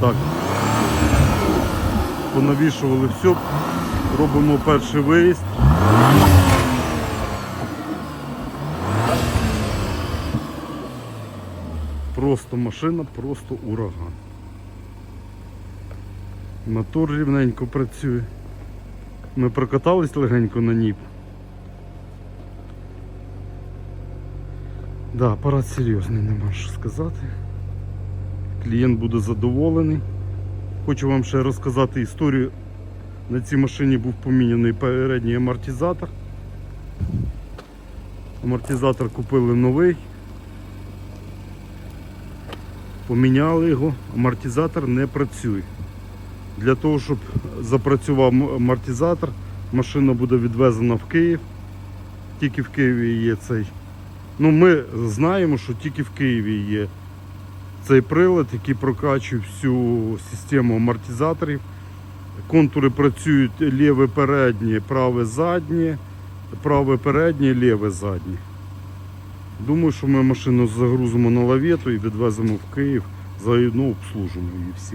Так. Понавішували все. Робимо перший виїзд. Просто машина, просто ураган. Мотор рівненько працює. Ми прокатались легенько на ніп. Да, апарат серйозний, нема що сказати. Клієнт буде задоволений. Хочу вам ще розказати історію. На цій машині був поміняний передній амортизатор. Амортизатор купили новий. Поміняли його, амортизатор не працює. Для того, щоб запрацював амортизатор, машина буде відвезена в Київ. Тільки в Києві є цей. Ну, ми знаємо, що тільки в Києві є цей прилад, який прокачує всю систему амортизаторів. Контури працюють ліве переднє, праве заднє, праве переднє, ліве заднє. Думаю, що ми машину загрузимо на лавету і відвеземо в Київ, заодно обслужимо її всі.